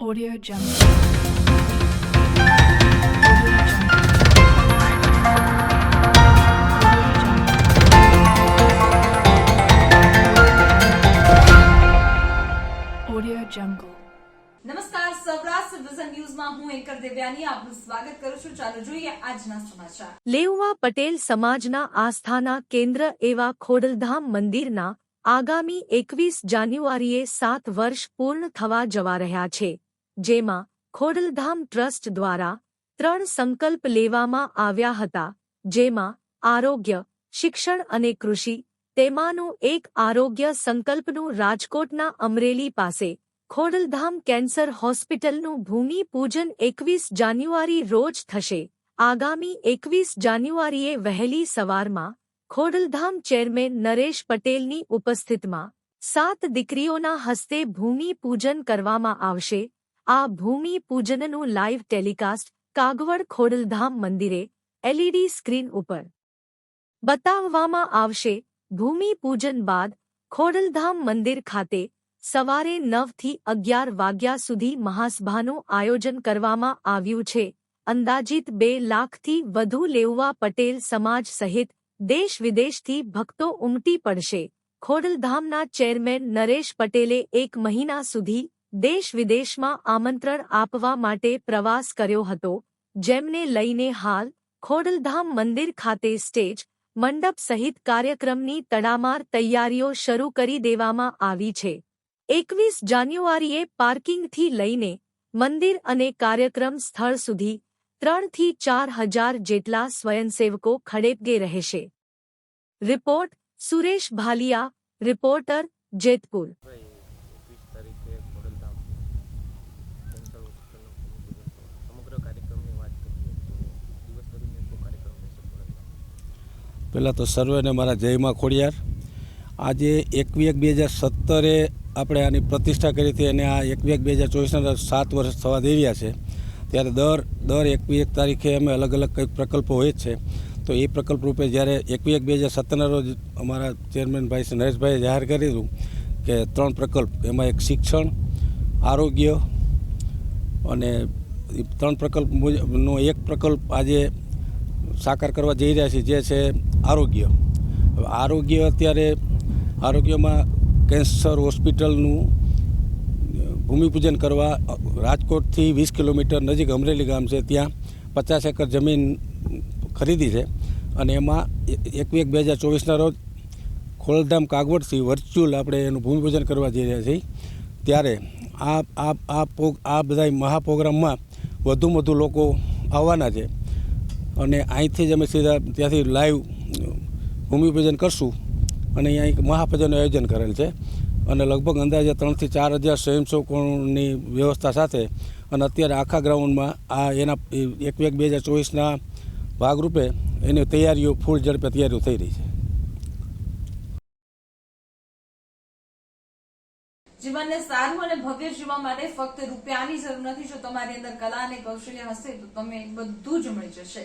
Audio Jungle. Audio Jungle. નમસ્કાર Saurashtra vision ન્યૂઝમાં હું એન્કર દેવ્યાની આપનું સ્વાગત કરું છું ચાલો જોઈએ આજના સમાચાર લેઉવા પટેલ સમાજના આસ્થાના કેન્દ્ર એવા ખોડલધામ મંદિરના આગામી એકવીસ જાન્યુઆરીએ સાત વર્ષ પૂર્ણ થવા જવા રહ્યા છે જેમાં ખોડલધામ ટ્રસ્ટ દ્વારા ત્રણ સંકલ્પ લેવામાં આવ્યા હતા, જેમાં આરોગ્ય, શિક્ષણ અને કૃષિ, તેમાંનું એક આરોગ્ય સંકલ્પનું રાજકોટના અમરેલી પાસે ખોડલધામ કેન્સર હોસ્પિટલનું ભૂમિપૂજન એકવીસ જાન્યુઆરી રોજ થશે. આગામી એકવીસ જાન્યુઆરીએ વહેલી સવારમાં ખોડલધામ ચેરમેન નરેશ પટેલની ઉપસ્થિતમાં સાત દીકરીઓના હસ્તે ભૂમિપૂજન કરવામાં આવશે. આ ભૂમિપૂજનનું લાઇવ ટેલિકાસ્ટ કાગવડ ખોડલધામ મંદિરે એલઈડી સ્ક્રીન ઉપર બતાવવામાં આવશે. ભૂમિપૂજન બાદ ખોડલધામ મંદિર ખાતે સવારે નવથી અગિયાર વાગ્યા સુધી મહાસભાનું આયોજન કરવામાં આવ્યું છે. અંદાજિત બે લાખથી વધુ લેઉવા પટેલ સમાજ સહિત દેશ વિદેશથી ભક્તો ઉમટી પડશે. ખોડલધામના ચેરમેન નરેશ પટેલે એક મહિના સુધી દેશ વિદેશમાં આમંત્રણ આપવા માટે પ્રવાસ કર્યો હતો, જેમને લઈને હાલ ખોડલધામ મંદિર ખાતે સ્ટેજ, મંડપ સહિત કાર્યક્રમની તડામાર તૈયારીઓ શરૂ કરી દેવામાં આવી છે. એકવીસ જાન્યુઆરીએ પાર્કિંગથી લઈને મંદિર અને કાર્યક્રમ સ્થળ સુધી ત્રણથી ચાર હજાર જેટલા સ્વયંસેવકો ખડેપગે રહેશે. રિપોર્ટ સુરેશ ભાલિયા, રિપોર્ટર જેતપુર ભાઈ એકવીસ તારીખે ખોડલધામ કેન્સર હોસ્પિટલનો ભૂમિપૂજન થવાનું. સમગ્ર કાર્યક્રમની વાત કરીએ તો દિવસ દરમિયાન શું કાર્યક્રમ રહેશે ખોડલધામ પહેલાં તો સર્વેને મારા જયમાં ખોડિયાર. આજે એકવી એક બે હજાર સત્તરે આપણે આની પ્રતિષ્ઠા કરી હતી અને આ એકવી એક બે હજાર ચોવીસના સાત વર્ષ થવા રહ્યા છે. ત્યારે દર દર એકવી એક તારીખે અમે અલગ અલગ કંઈક પ્રકલ્પો હોય જ છે. તો એ પ્રકલ્પ રૂપે જ્યારે એકવી એક બે હજાર સત્તરના રોજ અમારા ચેરમેન ભાઈ નરેશભાઈએ જાહેર કર્યું કે ત્રણ પ્રકલ્પ, એમાં એક શિક્ષણ, આરોગ્ય અને ત્રણ પ્રકલ્પ મુજબનો એક પ્રકલ્પ આજે સાકાર કરવા જઈ રહ્યા છીએ જે છે આરોગ્ય. આરોગ્ય અત્યારે આરોગ્યમાં કેન્સર હોસ્પિટલનું ભૂમિપૂજન કરવા રાજકોટથી વીસ કિલોમીટર નજીક અમરેલી ગામ છે, ત્યાં પચાસ એકર જમીન ખરીદી છે. અને એમાં એક એક બે હજાર ચોવીસના રોજ ખોલધામ કાગવડથી વર્ચ્યુઅલ આપણે એનું ભૂમિપૂજન કરવા જઈ રહ્યા છીએ. ત્યારે આ આ આ પો, આ બધા મહાપ્રોગ્રામમાં વધુ વધુ લોકો આવવાના છે. અને અહીંથી જ અમે સીધા ત્યાંથી લાઈવ ભૂમિપૂજન કરશું. અને અહીંયા એક મહાપૂજનનું આયોજન કરેલ છે. અને લગભગ અંદાજે ત્રણથી ચાર હજાર સ્વયંસેવકોની વ્યવસ્થા સાથે અને અત્યારે આખા ગ્રાઉન્ડમાં આ એના એક એક બે હજાર ચોવીસના ભાગરૂપે એની તૈયારીઓ ફૂલ ઝડપે તૈયારીઓ થઈ રહી છે. જીવનને સારું અને ભવ્ય જીવવા માટે ફક્ત રૂપિયાની જરૂર નથી. જો તમારી અંદર કલા અને કૌશલ્ય હશે તો તમે બધું જ મળી જશે.